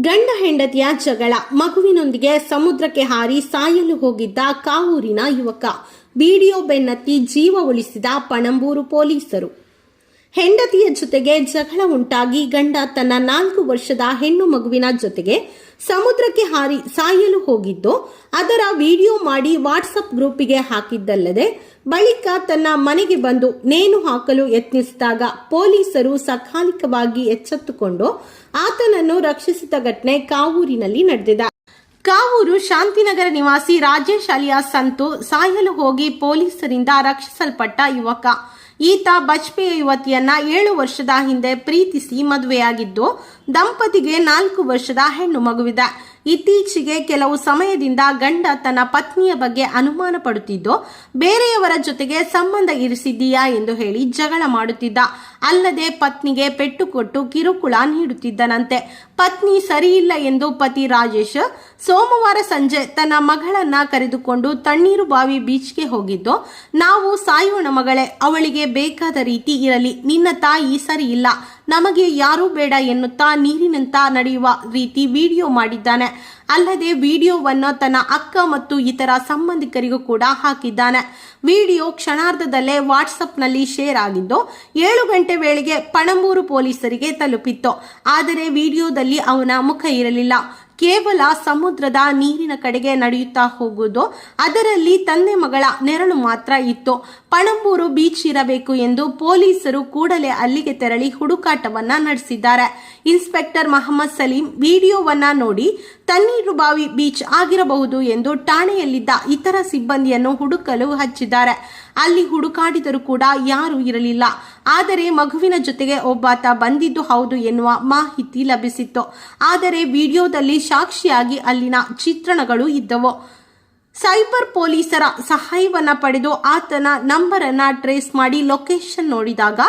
ಗಂಡ ಹೆಂಡತಿಯ ಜಗಳ. ಮಗುವಿನೊಂದಿಗೆ ಸಮುದ್ರಕ್ಕೆ ಹಾರಿ ಸಾಯಲು ಹೋಗಿದ್ದ ಕಾವೂರಿನ ಯುವಕ. ವಿಡಿಯೋ ಬೆನ್ನತ್ತಿ ಜೀವ ಉಳಿಸಿದ ಪಣಂಬೂರು ಪೊಲೀಸರು. ಹೆಂಡತಿಯ ಜೊತೆಗೆ ಜಗಳ ಉಂಟಾಗಿ ಗಂಡ ತನ್ನ ನಾಲ್ಕು ವರ್ಷದ ಹೆಣ್ಣು ಮಗುವಿನ ಜೊತೆಗೆ ಸಮುದ್ರಕ್ಕೆ ಹಾರಿ ಸಾಯಲು ಹೋಗಿದ್ದು, ಅದರ ವಿಡಿಯೋ ಮಾಡಿ ವಾಟ್ಸಪ್ ಗ್ರೂಪಿಗೆ ಹಾಕಿದ್ದಲ್ಲದೆ, ಬಳಿಕ ತನ್ನ ಮನೆಗೆ ಬಂದು ನೇಣು ಹಾಕಲು ಯತ್ನಿಸಿದಾಗ ಪೊಲೀಸರು ಸಕಾಲಿಕವಾಗಿ ಎಚ್ಚೆತ್ತುಕೊಂಡು ಆತನನ್ನು ರಕ್ಷಿಸಿದ ಘಟನೆ ಕಾವೂರಿನಲ್ಲಿ ನಡೆದಿದೆ. ಕಾವೂರು ಶಾಂತಿನಗರ ನಿವಾಸಿ ರಾಜೇಶ್ ಅಲಿಯಾ ಸಂತು ಸಾಯಲು ಹೋಗಿ ಪೊಲೀಸರಿಂದ ರಕ್ಷಿಸಲ್ಪಟ್ಟ ಯುವಕ ಈತ ಬಜ್ಪೇಯಿ ಯುವತಿಯನ್ನ ಏಳು ವರ್ಷದ ಹಿಂದೆ ಪ್ರೀತಿಸಿ ಮದುವೆಯಾಗಿದ್ದು ದಂಪತಿಗೆ ನಾಲ್ಕು ವರ್ಷದ ಹೆಣ್ಣು ಮಗುವಿದೆ. ಇತ್ತೀಚೆಗೆ ಕೆಲವು ಸಮಯದಿಂದ ಗಂಡ ತನ್ನ ಪತ್ನಿಯ ಬಗ್ಗೆ ಅನುಮಾನ ಪಡುತ್ತಿದ್ದು, ಬೇರೆಯವರ ಜೊತೆಗೆ ಸಂಬಂಧ ಇರಿಸಿದ್ದೀಯಾ ಎಂದು ಹೇಳಿ ಜಗಳ ಮಾಡುತ್ತಿದ್ದ. ಅಲ್ಲದೆ ಪತ್ನಿಗೆ ಪೆಟ್ಟು ಕೊಟ್ಟು ಕಿರುಕುಳ ನೀಡುತ್ತಿದ್ದನಂತೆ. ಪತ್ನಿ ಸರಿಯಿಲ್ಲ ಎಂದು ಪತಿ ರಾಜೇಶ್ ಸೋಮವಾರ ಸಂಜೆ ತನ್ನ ಮಗಳನ್ನ ಕರೆದುಕೊಂಡು ತಣ್ಣೀರು ಬಾವಿ ಬೀಚ್ಗೆ ಹೋಗಿದ್ದು, ನಾವು ಸಾಯೋಣ ಮಗಳೇ, ಅವಳಿಗೆ ಬೇಕಾದ ರೀತಿ ಇರಲಿ, ನಿನ್ನ ತಾಯಿ ಸರಿಯಿಲ್ಲ ನಮಗೆ ಯಾರೂ ಬೇಡ ಎನ್ನುತ್ತಾ ನೀರಿನಂತ ನಡೆಯುವ ರೀತಿ ವಿಡಿಯೋ ಮಾಡಿದ್ದಾನೆ. ಅಲ್ಲದೆ ವಿಡಿಯೋವನ್ನು ತನ್ನ ಅಕ್ಕ ಮತ್ತು ಇತರ ಸಂಬಂಧಿಕರಿಗೂ ಕೂಡ ಹಾಕಿದ್ದಾನೆ. ವಿಡಿಯೋ ಕ್ಷಣಾರ್ಧದಲ್ಲೇ ವಾಟ್ಸಪ್ನಲ್ಲಿ ಶೇರ್ ಆಗಿದ್ದು, ಏಳು ಗಂಟೆ ವೇಳೆಗೆ ಪಣಂಬೂರು ಪೊಲೀಸರಿಗೆ ತಲುಪಿತ್ತು. ಆದರೆ ವಿಡಿಯೋದಲ್ಲಿ ಅವನ ಮುಖ ಇರಲಿಲ್ಲ. ಕೇವಲ ಸಮುದ್ರದ ನೀರಿನ ಕಡೆಗೆ ನಡೆಯುತ್ತಾ ಹೋಗುವುದು, ಅದರಲ್ಲಿ ತಂದೆ ಮಗಳ ನೆರಳು ಮಾತ್ರ ಇತ್ತು. ಪಣಂಬೂರು ಬೀಚ್ ಇರಬೇಕು ಎಂದು ಪೊಲೀಸರು ಕೂಡಲೇ ಅಲ್ಲಿಗೆ ತೆರಳಿ ಹುಡುಕಾಟವನ್ನ ನಡೆಸಿದ್ದಾರೆ. ಇನ್ಸ್ಪೆಕ್ಟರ್ ಮಹಮ್ಮದ್ ಸಲೀಂ ವಿಡಿಯೋವನ್ನ ನೋಡಿ ತಣ್ಣೀರುಬಾವಿ ಬೀಚ್ ಆಗಿರಬಹುದು ಎಂದು ಠಾಣೆಯಲ್ಲಿದ್ದ ಇತರ ಸಿಬ್ಬಂದಿಯನ್ನು ಹುಡುಕಲು ಹಚ್ಚಿದ್ದಾರೆ. ಅಲ್ಲಿ ಹುಡುಕಾಡಿದರೂ ಕೂಡ ಯಾರೂ ಇರಲಿಲ್ಲ. ಆದರೆ ಮಗುವಿನ ಜೊತೆಗೆ ಒಬ್ಬಾತ ಬಂದಿದ್ದು ಹೌದು ಎನ್ನುವ ಮಾಹಿತಿ ಲಭಿಸಿತ್ತು. ಆದರೆ ವಿಡಿಯೋದಲ್ಲಿ ಸಾಕ್ಷಿಯಾಗಿ ಅಲ್ಲಿನ ಚಿತ್ರಣಗಳು ಇದ್ದವು. ಸೈಬರ್ ಪೊಲೀಸರ ಸಹಾಯವನ್ನ ಪಡೆದು ಆತನ ನಂಬರನ್ನು ಟ್ರೇಸ್ ಮಾಡಿ ಲೊಕೇಶನ್ ನೋಡಿದಾಗ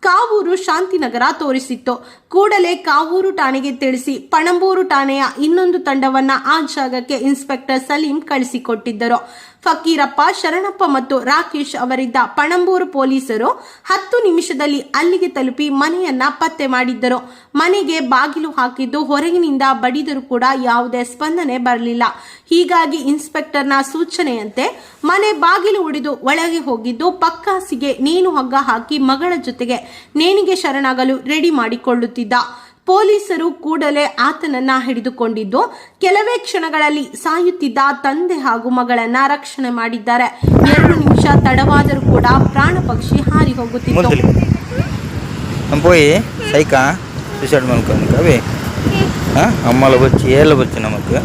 ಕಾವೂರು ಶಾಂತಿನಗರ ತೋರಿಸಿತ್ತು. ಕೂಡಲೇ ಕಾವೂರು ಠಾಣೆಗೆ ತಿಳಿಸಿ ಪಣಂಬೂರು ಠಾಣೆಯ ಇನ್ನೊಂದು ತಂಡವನ್ನ ಆ ಜಾಗಕ್ಕೆ ಇನ್ಸ್ಪೆಕ್ಟರ್ ಸಲೀಂ ಕಳಿಸಿಕೊಟ್ಟಿದ್ದರು. ಫಕೀರಪ್ಪ, ಶರಣಪ್ಪ ಮತ್ತು ರಾಕೇಶ್ ಅವರಿದ್ದ ಪಣಂಬೂರು ಪೊಲೀಸರು ಹತ್ತು ನಿಮಿಷದಲ್ಲಿ ಅಲ್ಲಿಗೆ ತಲುಪಿ ಮನೆಯನ್ನ ಪತ್ತೆ ಮಾಡಿದ್ದರು. ಮನೆಗೆ ಬಾಗಿಲು ಹಾಕಿದ್ದು ಹೊರಗಿನಿಂದ ಬಡಿದರೂ ಕೂಡ ಯಾವುದೇ ಸ್ಪಂದನೆ ಬರಲಿಲ್ಲ. ಹೀಗಾಗಿ ಇನ್ಸ್ಪೆಕ್ಟರ್ನ ಸೂಚನೆಯಂತೆ ಮನೆ ಬಾಗಿಲು ಒಡೆದು ಒಳಗೆ ಹೋಗಿದ್ದು ಪಕ್ಕಾಸಿಗೆ ನೇಣು ಹಗ್ಗ ಹಾಕಿ ಮಗಳ ಜೊತೆಗೆ ನೇಣಿಗೆ ಶರಣಾಗಲು ರೆಡಿ ಮಾಡಿಕೊಳ್ಳುತ್ತಿದ್ದ. ಪೊಲೀಸರು ಕೂಡಲೇ ಆತನನ್ನ ಹಿಡಿದುಕೊಂಡಿದ್ದು ಕೆಲವೇ ಕ್ಷಣಗಳಲ್ಲಿ ಸಾಯುತ್ತಿದ್ದ ತಂದೆ ಹಾಗೂ ಮಗಳನ್ನ ರಕ್ಷಣೆ ಮಾಡಿದ್ದಾರೆ ಎರಡು ನಿಮಿಷ ತಡವಾದರೂ ಕೂಡ ಪ್ರಾಣ ಪಕ್ಷಿ ಹಾರಿ ಹೋಗುತ್ತಿತ್ತು ముందులు పోయి సైకా సూసైడ్ మనకు అవి అమ్మలో వచ్చి ఏళ్ళ వచ్చి నమ్మకు పోయి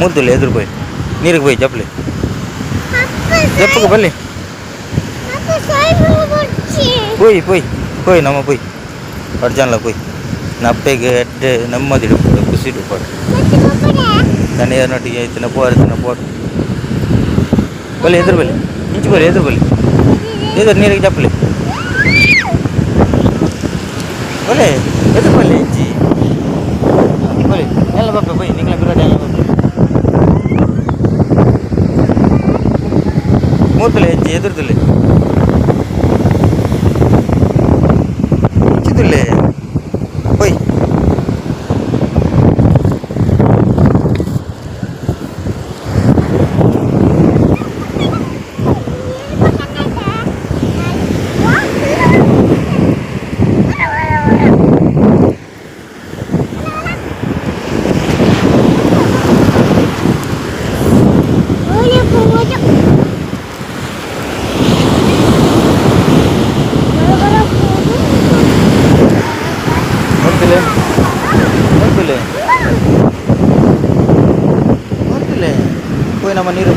ముద్దులు ఎదురు పోయి నీరుకు పోయి చెప్పలే చెప్పుకు బల్లి పోయి పోయి పోయి నమ్మ పోయి అర్జాన్లో పోయి ನಪ್ಪೆಗೆ ಎಡ್ಡೆ ನೆಮ್ಮದಿಡು ಪಡ ಖುಷಿಡು ಪಡ ದಣಿಯರೊಟ್ಟಿಗೆ ಆಯ್ತನ ಪೋರತನ ಪೋಟ ಬಲ್ಲಿ ಎದುರು ಬಲ್ಲಿ ಇಂಚು ಬಲ್ಲಿ ಎದುರು ಬಲ್ಲಿ ಎದುರು ನೀರಿಗೆ ಚಪ್ಪಲಿ ಬಲೆ ಎದುರು ಬಲ್ಲಿ ಇಂಚಿ ಬಲಿ ಎಲ್ಲ ಬಾಪ ಬೈ ನಿಂಗಳ ಬಿರೋದೆ ಎಲ್ಲ ಬಾಪ ಮೂರ್ತಲೆ ಇಂಚಿ ಎದುರ್ದಲ್ಲಿ naman